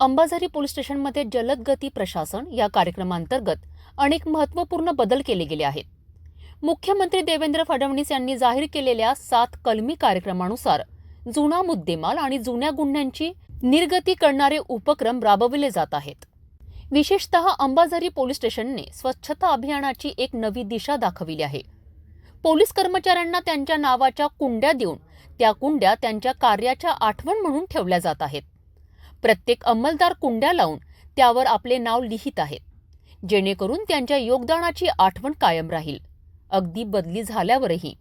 Ambazari police स्टेशनमध्ये जलद गती प्रशासन या कार्यक्रमांतर्गत अनेक महत्त्वपूर्ण बदल केले गेले आहेत. मुख्यमंत्री देवेंद्र फडणवीस यांनी जाहीर केलेल्या सात कलमी कार्यक्रमानुसार जुना मुद्देमाल आणि जुन्या गुन्ह्यांची निर्गती करणारे उपक्रम राबविले जात आहेत. विशेषतः अंबाझरी पोलीस स्टेशनने स्वच्छता अभियानाची एक नवी दिशा दाखविली आहे. पोलीस कर्मचाऱ्यांना त्यांच्या नावाच्या कुंड्या देऊन त्या कुंड्या त्यांच्या कार्याच्या आठवण म्हणून ठेवल्या जात आहेत. प्रत्येक अंमलदार कुंड्या लावून त्यावर आपले नाव लिहित आहेत. जेणेकरून त्यांच्या योगदानाची आठवण कायम राहील. अगदी बदली झाल्यावरही.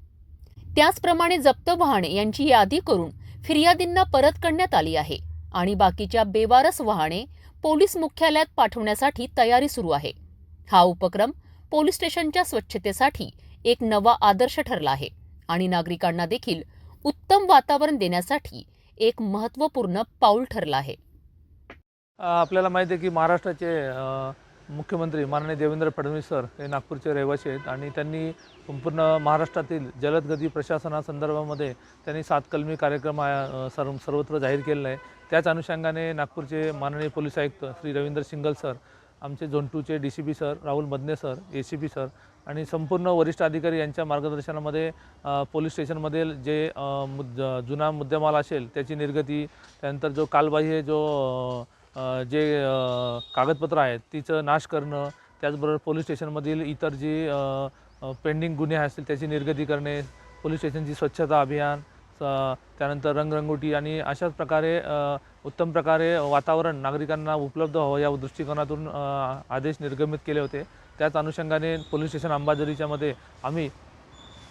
त्याचप्रमाणे जप्त वाहने यांची यादी करून फिर्यादींना परत करण्यात आली आहे आणि बाकीच्या बेवारस वाहने पोलीस मुख्यालयात पाठवण्यासाठी तयारी सुरू आहे. हा उपक्रम पोलीस स्टेशनच्या स्वच्छतेसाठी एक नवा आदर्श ठरला आहे आणि नागरिकांना देखील उत्तम वातावरण देण्यासाठी एक महत्त्वपूर्ण पाऊल ठरलं आहे. आपल्याला माहिती आहे की महाराष्ट्राचे मुख्यमंत्री माननीय देवेंद्र फडणवीस सर हे नागपूरचे रहिवासी आहेत आणि त्यांनी संपूर्ण महाराष्ट्रातील जलदगती प्रशासनासंदर्भामध्ये त्यांनी सात कलमी कार्यक्रम सर्व सर्वत्र जाहीर केलेला आहे. त्याच अनुषंगाने नागपूरचे माननीय पोलीस आयुक्त श्री रवींद्र सिंगल सर आमचे झोनटूचे D C P sir Rahul Madane sir A C P sir आणि संपूर्ण वरिष्ठ अधिकारी यांच्या मार्गदर्शनामध्ये पोलीस स्टेशनमधील जे मुद्द जुना मुद्देमाल असेल त्याची निर्गती त्यानंतर जो कालबाह्य जो जे कागदपत्र आहेत तिचं नाश करणं त्याचबरोबर पोलीस स्टेशनमधील इतर जी पेंडिंग गुन्हे असतील त्याची निर्गती करणे पोलीस स्टेशनची स्वच्छता अभियान स- त्यानंतर रंगरंगोटी आणि अशाच प्रकारे उत्तम प्रकारे वातावरण नागरिकांना उपलब्ध व्हावं या दृष्टिकोनातून आदेश निर्गमित केले होते. त्याच अनुषंगाने पोलीस स्टेशन अंबाझरीच्यामध्ये आम्ही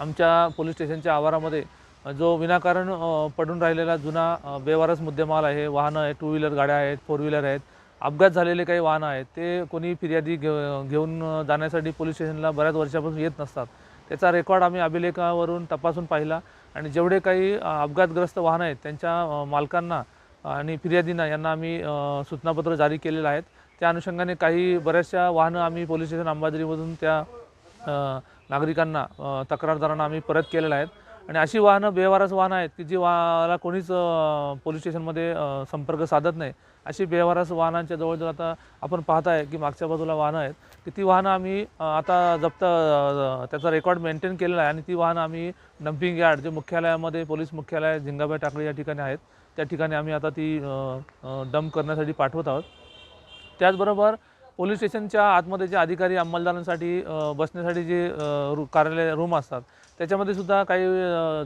आमच्या पोलीस स्टेशनच्या आवारामध्ये जो विनाकारण पडून राहिलेला जुना बेवारस मुद्देमाल आहे वाहनं आहे टू व्हीलर गाड्या आहेत फोर व्हीलर आहेत अपघात झालेले काही वाहनं आहेत ते कोणी फिर्यादी घे घेऊन जाण्यासाठी पोलीस स्टेशनला बऱ्याच वर्षापासून येत नसतात. त्याचा रेकॉर्ड आम्ही अभिलेखावरून तपासून पाहिला आणि जेवढे काही अपघातग्रस्त वाहनं आहेत त्यांच्या मालकांना आणि फिर्यादींना यांना आम्ही सूचनापत्र जारी केलेलं आहेत. त्या अनुषंगाने काही बऱ्याचशा वाहनं आम्ही पोलीस स्टेशन अंबाझरीमधून त्या नागरिकांना तक्रारदारांना आम्ही परत केलेलं आहेत. आणि अशी वाहनं बेवारस वाहनं आहेत की जी वाला कोणीच पोलीस स्टेशनमध्ये संपर्क साधत नाही. अशी बेवारस वाहनांच्या जवळजवळ आता आपण पाहताय की मागच्या बाजूला वाहनं आहेत की ती वाहनं आम्ही आता जप्त त्याचा रेकॉर्ड मेंटेन केलेला आहे आणि ती वाहनं आम्ही डम्पिंग यार्ड जे मुख्यालयामध्ये पोलीस मुख्यालय झिंगाबाई टाकळे या ठिकाणी आहेत त्या ठिकाणी आम्ही आता ती डंप करण्यासाठी पाठवत आहोत. त्याचबरोबर पोलीस स्टेशनच्या आतमध्ये जे अधिकारी अंमलदारांसाठी बसण्यासाठी जे रू कार्यालय रूम असतात त्याच्यामध्ये सुद्धा काही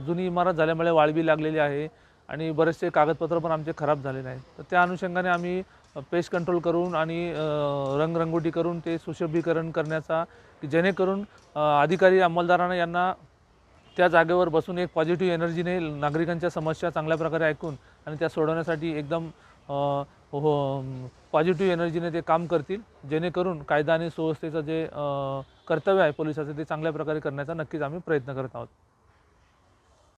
जुनी इमारत झाल्यामुळे वाळवी लागलेली आहे आणि बरेचसे कागदपत्र पण आमचे खराब झालेले आहेत तर त्या अनुषंगाने आम्ही पेस्ट कंट्रोल करून आणि रंगरंगोटी करून ते सुशोभीकरण करण्याचा की जेणेकरून अधिकारी अंमलदारांना यांना त्या जागेवर बसून एक पॉझिटिव्ह एनर्जीने नागरिकांच्या समस्या चांगल्या प्रकारे ऐकून आणि त्या सोडवण्यासाठी एकदम पॉझिटिव्ह हो, एनर्जीने हो, ते काम करतील जेणेकरून कायदा आणि सुव्यवस्थेचं जे कर्तव्य आहे पोलिसाचं ते चांगल्या प्रकारे करण्याचा नक्कीच आम्ही प्रयत्न करत आहोत.